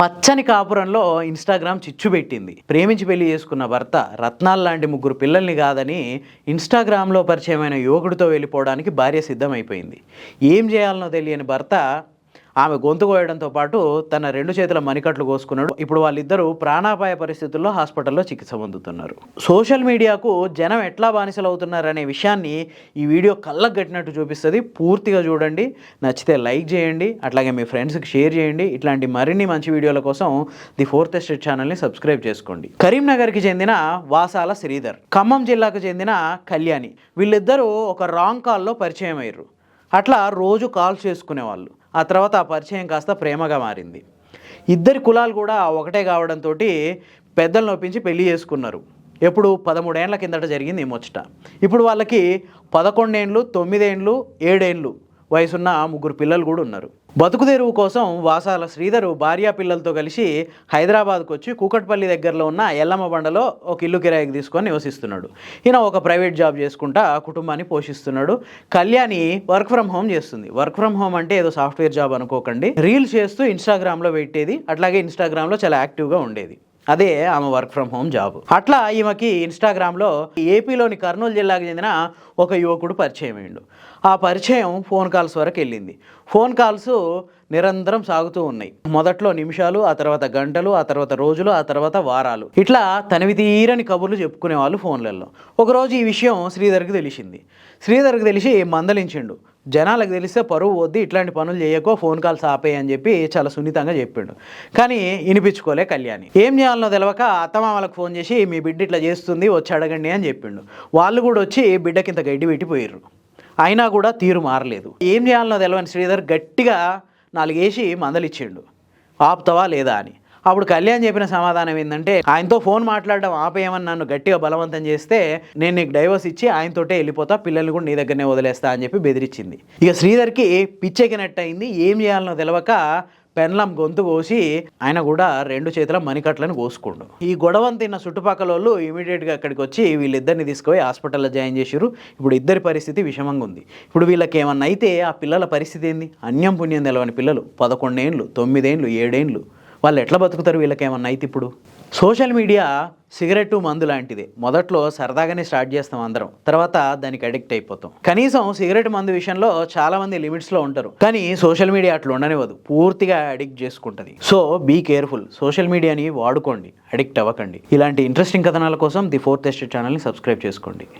పచ్చని కాపురంలో ఇన్స్టాగ్రామ్ చిచ్చు పెట్టింది. ప్రేమించి పెళ్ళి చేసుకున్న భర్త రత్నాల్ లాంటి ముగ్గురు పిల్లల్ని కాదని ఇన్స్టాగ్రామ్లో పరిచయమైన యువకుడితో వెళ్ళిపోవడానికి భార్య సిద్ధమైపోయింది. ఏం చేయాలనో తెలియని భర్త ఆమె గొంతు కోయడంతో పాటు తన రెండు చేతుల మణికట్లు కోసుకున్నాడు. ఇప్పుడు వాళ్ళిద్దరూ ప్రాణాపాయ పరిస్థితుల్లో హాస్పిటల్లో చికిత్స పొందుతున్నారు. సోషల్ మీడియాకు జనం ఎట్లా బానిసలు అవుతున్నారనే విషయాన్ని ఈ వీడియో కళ్ళకు కట్టినట్టు చూపిస్తుంది. పూర్తిగా చూడండి. నచ్చితే లైక్ చేయండి. అట్లాగే మీ ఫ్రెండ్స్కి షేర్ చేయండి. ఇట్లాంటి మరిన్ని మంచి వీడియోల కోసం ది ఫోర్త్ ఎస్టేట్ ఛానల్ని సబ్స్క్రైబ్ చేసుకోండి. కరీంనగర్కి చెందిన వాసాల శ్రీధర్ ఖమ్మం జిల్లాకు చెందిన కళ్యాణి వీళ్ళిద్దరూ ఒక రాంగ్ కాల్లో పరిచయం అయ్యారు అట్లా రోజు కాల్ చేసుకునేవాళ్ళు. ఆ తర్వాత ఆ పరిచయం కాస్త ప్రేమగా మారింది. ఇద్దరి కులాలు కూడా ఒకటే కావడంతో పెద్దలను ఒప్పించి పెళ్ళి చేసుకున్నారు. ఎప్పుడు పదమూడేండ్ల కిందట జరిగింది ఈ ముచ్చట. ఇప్పుడు వాళ్ళకి పదకొండేండ్లు తొమ్మిదేండ్లు ఏడేండ్లు వయసున్న ముగ్గురు పిల్లలు కూడా ఉన్నారు. బతుకుతెరువు కోసం వాసాల శ్రీధరు భార్యా పిల్లలతో కలిసి హైదరాబాద్కు వచ్చి కూకట్పల్లి దగ్గరలో ఉన్న ఎల్లమ్మ బండలో ఒక ఇల్లు కిరాయికి తీసుకొని నివసిస్తున్నాడు. ఈయన ఒక ప్రైవేట్ జాబ్ చేసుకుంటా కుటుంబాన్ని పోషిస్తున్నాడు. కళ్యాణి వర్క్ ఫ్రమ్ హోమ్ చేస్తుంది. వర్క్ ఫ్రమ్ హోమ్ అంటే ఏదో సాఫ్ట్వేర్ జాబ్ అనుకోకండి. రీల్స్ చేస్తూ ఇన్స్టాగ్రామ్లో పెట్టేది. అట్లాగే ఇన్స్టాగ్రామ్లో చాలా యాక్టివ్గా ఉండేది. అదే ఆమె వర్క్ ఫ్రమ్ హోమ్ జాబ్. అట్లా ఈమెకి ఇన్స్టాగ్రామ్లో ఏపీలోని కర్నూలు జిల్లాకు చెందిన ఒక యువకుడు పరిచయం అయ్యిండు. ఆ పరిచయం ఫోన్ కాల్స్ వరకు వెళ్ళింది. ఫోన్ కాల్స్ నిరంతరం సాగుతూ ఉన్నాయి. మొదట్లో నిమిషాలు ఆ తర్వాత గంటలు ఆ తర్వాత రోజులు ఆ తర్వాత వారాలు. ఇట్లా తనివి తీరని కబుర్లు చెప్పుకునే వాళ్ళు ఫోన్లలో. ఒకరోజు ఈ విషయం శ్రీధర్కి తెలిసింది. శ్రీధర్కి తెలిసి మందలించిండు. జనాలకు తెలిస్తే పరువు వద్దు ఇట్లాంటి పనులు చేయకో ఫోన్ కాల్స్ ఆపేయి అని చెప్పి చాలా సున్నితంగా చెప్పిండు. కానీ వినిపించుకోలే కళ్యాణి. ఏం చేయాలనో తెలవక అత్తమామలకు ఫోన్ చేసి మీ బిడ్డ ఇట్లా చేస్తుంది వచ్చి అడగండి అని చెప్పిండు. వాళ్ళు కూడా వచ్చి బిడ్డకింత గడ్డి పెట్టిపోయారు అయినా కూడా తీరు మారలేదు. ఏం చేయాలనో తెలవని శ్రీధర్ గట్టిగా నాలుగేసి మందలిచ్చిండు. ఆపుతావా లేదా అని. అప్పుడు కళ్యాణ్ చెప్పిన సమాధానం ఏంటంటే ఆయనతో ఫోన్ మాట్లాడడం ఆపేయమని నన్ను గట్టిగా బలవంతం చేస్తే నేను నీకు డైవర్స్ ఇచ్చి ఆయనతోటే వెళ్ళిపోతా పిల్లల్ని కూడా నీ దగ్గరనే వదిలేస్తా అని చెప్పి బెదిరించింది. ఇక శ్రీధర్కి పిచ్చెక్కినట్టు అయింది ఏం చేయాలనో తెలవక పెన్లం గొంతు కోసి ఆయన కూడా రెండు చేతుల మణికట్లను కోసుకుండు. ఈ గొడవను తిన్న చుట్టుపక్కల వాళ్ళు ఇమీడియట్గా అక్కడికి వచ్చి వీళ్ళిద్దరిని తీసుకుపోయి హాస్పిటల్లో జాయిన్ చేశారు ఇప్పుడు ఇద్దరి పరిస్థితి విషమంగా ఉంది. ఇప్పుడు వీళ్ళకి ఏమన్నా అయితే ఆ పిల్లల పరిస్థితి ఏంది? అన్యం పుణ్యం తెలవని పిల్లలు పదకొండేండ్లు తొమ్మిదేండ్లు ఏడేండ్లు వాళ్ళు ఎట్లా బతుకుతారు వీళ్ళకి ఏమన్నా అయితే ఇప్పుడు? సోషల్ మీడియా సిగరెట్ మందు లాంటిదే. మొదట్లో సరదాగానే స్టార్ట్ చేస్తాం అందరం. తర్వాత దానికి అడిక్ట్ అయిపోతాం. కనీసం సిగరెట్ మందు విషయంలో చాలా మంది లిమిట్స్లో ఉంటారు. కానీ సోషల్ మీడియా అట్లా ఉండనివ్వదు. పూర్తిగా అడిక్ట్ చేసుకుంటుంది. సో బీ కేర్ఫుల్ సోషల్ మీడియాని వాడుకోండి. అడిక్ట్ అవ్వకండి. ఇలాంటి ఇంట్రెస్టింగ్ కథనాల కోసం ది ఫోర్త్ ఎస్టేట్ ఛానల్ని సబ్స్క్రైబ్ చేసుకోండి.